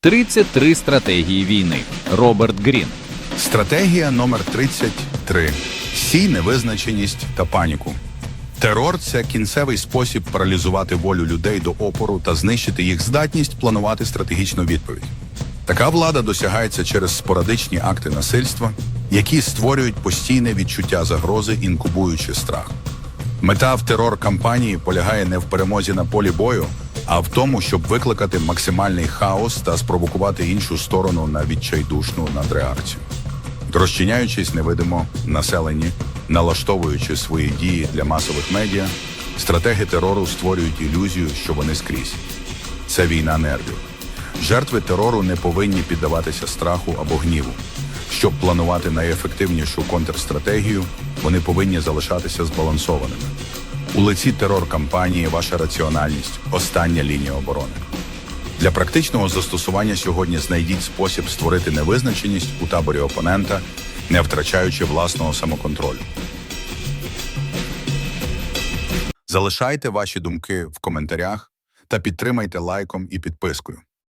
33 стратегії війни. Роберт Грін. Стратегія номер 33. Сій невизначеність та паніку. Терор це кінцевий спосіб паралізувати волю людей до опору та знищити їх здатність планувати стратегічну відповідь. Така влада досягається через спорадичні акти насильства, які створюють постійне відчуття загрози, інкубуючи страх. Мета в терор кампанії полягає не в перемозі на полі бою, а в тому, щоб викликати максимальний хаос та спровокувати іншу сторону на відчайдушну надреакцію. Розчиняючись невидимо населенні, налаштовуючи свої дії для масових медіа, стратеги терору створюють ілюзію, що вони скрізь. Це війна нервів. Жертви терору не повинні піддаватися страху або гніву. Щоб планувати найефективнішу контрстратегію, вони повинні залишатися збалансованими. У лиці терор кампанії ваша раціональність остання лінія оборони. Для практичного застосування сьогодні знайдіть спосіб створити невизначеність у таборі опонента, не втрачаючи власного самоконтролю. Залишайте ваші думки в коментарях та підтримайте лайком і підпискою.